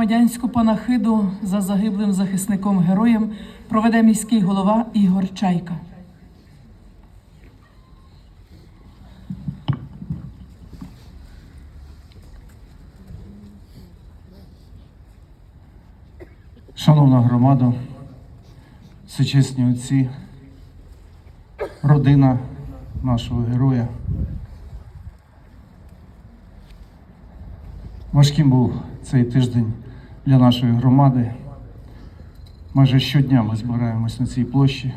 громадянську панахиду за загиблим захисником героєм проведе міський голова Ігор Чайка. Шановна громада, всечесні отці, родина нашого героя. Важким був цей тиждень для нашої громади. Майже щодня ми збираємось на цій площі.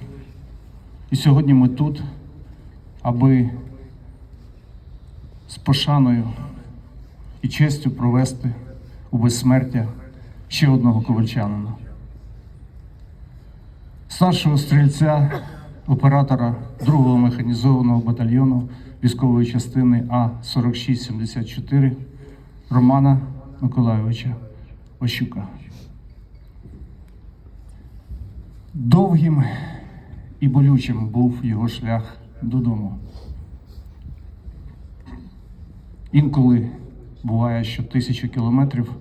І сьогодні ми тут, аби з пошаною і честю провести у безсмертя ще одного ковальчанина. Старшого стрільця, оператора 2-го механізованого батальйону військової частини А-4674 Романа Миколайовича Ощука. Довгим і болючим був його шлях додому. Інколи буває, що тисячу кілометрів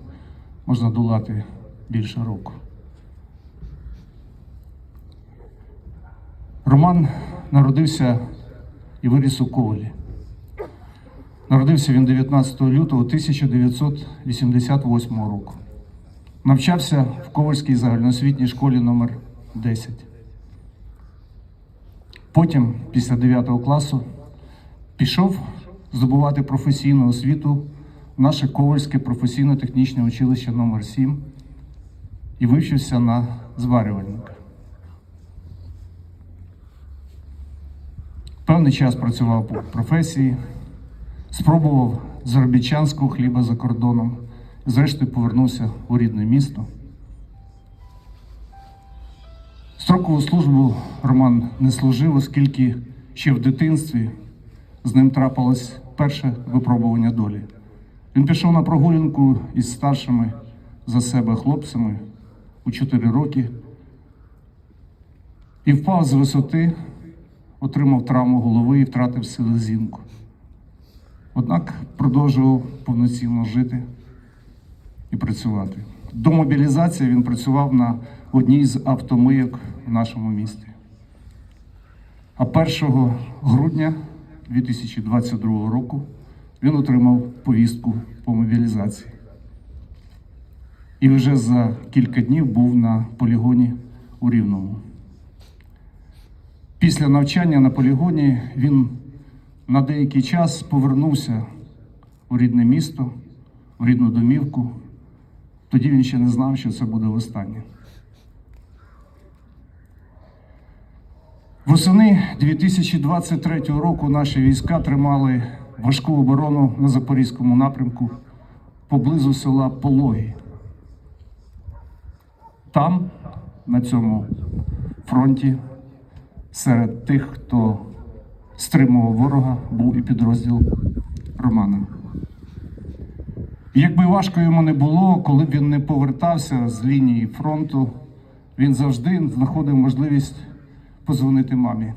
можна долати більше року. Роман народився і виріс у Ковалі. Народився він 19 лютого 1988 року. Навчався в Ковальській загальноосвітній школі номер 10. Потім, після 9 класу, пішов здобувати професійну освіту в наше Ковальське професійно-технічне училище номер 7 і вивчився на зварювальника. Певний час працював по професії, спробував заробітчанського хліба за кордоном, зрештою повернувся у рідне місто. Строкову службу Роман не служив, оскільки ще в дитинстві з ним трапилось перше випробування долі. Він пішов на прогулянку із старшими за себе хлопцями у 4 роки і впав з висоти, отримав травму голови і втратив селезінку. Однак продовжував повноцінно жити і працювати. До мобілізації він працював на одній з автомийок в нашому місті. А 1 грудня 2022 року він отримав повістку по мобілізації. І вже за кілька днів був на полігоні у Рівному. Після навчання на полігоні він на деякий час повернувся у рідне місто, в рідну домівку. Тоді він ще не знав, що це буде востаннє. Восени 2023 року наші війська тримали важку оборону на Запорізькому напрямку поблизу села Пологі. Там, на цьому фронті, серед тих, хто стримував ворога, був і підрозділ Романа. Якби важко йому не було, коли б він не повертався з лінії фронту, він завжди знаходив можливість позвонити мамі,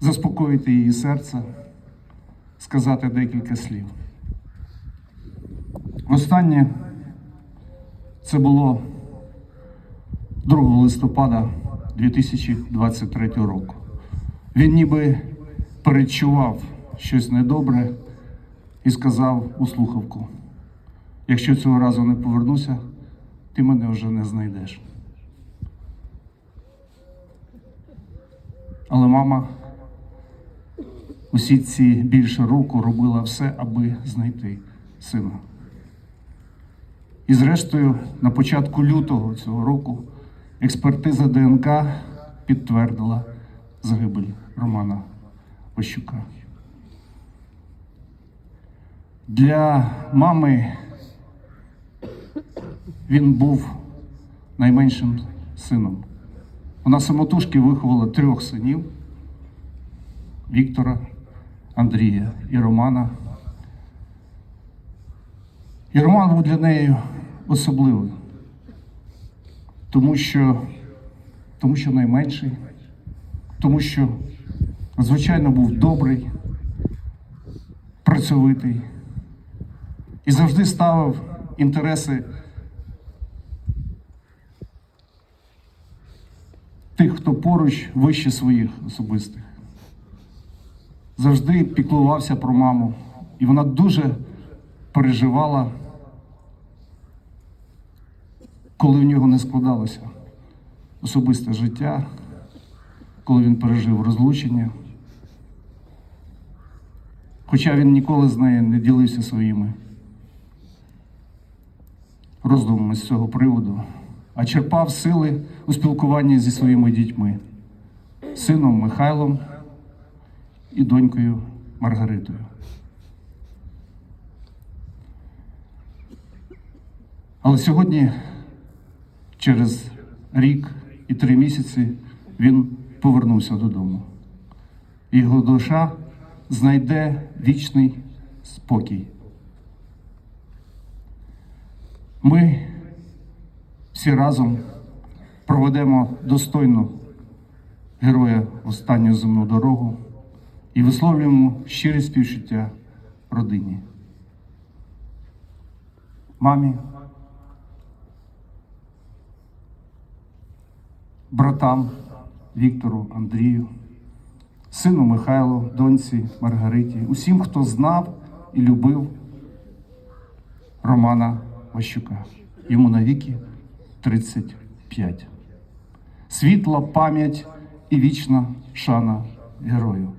заспокоїти її серце, сказати декілька слів. Останнє це було 2 листопада 2023 року. Він ніби передчував щось недобре і сказав у слухавку: якщо цього разу не повернуся, ти мене вже не знайдеш. Але мама усі ці більше року робила все, аби знайти сина. І зрештою, на початку лютого цього року експертиза ДНК підтвердила загибель Романа Ощука. Для мами він був найменшим сином. Вона самотужки виховала трьох синів Віктора, Андрія і Романа. І Роман був для неї особливий, тому що, тому що найменший, тому що, звичайно, був добрий, працьовитий і завжди ставив інтереси тих, хто поруч вище своїх особистих. Завжди піклувався про маму, і вона дуже переживала, коли в нього не складалося особисте життя, коли він пережив розлучення. Хоча він ніколи з нею не ділився своїми роздумами з цього приводу, а черпав сили у спілкуванні зі своїми дітьми, сином Михайлом і донькою Маргаритою. Але сьогодні, через рік і три місяці, він повернувся додому. Його душа знайде вічний спокій. Ми всі разом проведемо достойну героя в останню земну дорогу і висловлюємо щирі співчуття родині. Мамі, братам Віктору, Андрію, сину Михайлу, доньці Маргариті, усім, хто знав і любив Романа Ващука. Йому навіки 35. Світла пам'ять і вічна шана герою.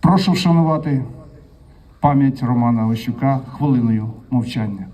Прошу вшанувати пам'ять Романа Ващука хвилиною мовчання.